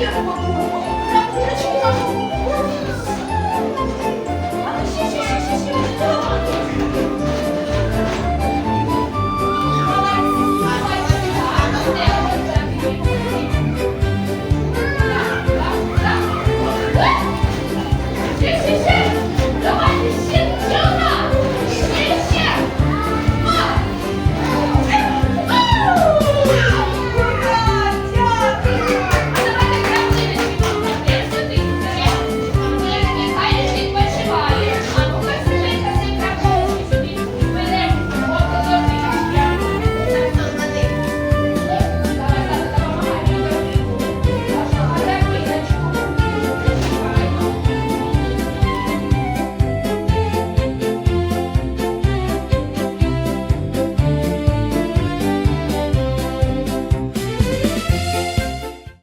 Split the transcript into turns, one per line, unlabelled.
я забуду. На курочку нашу.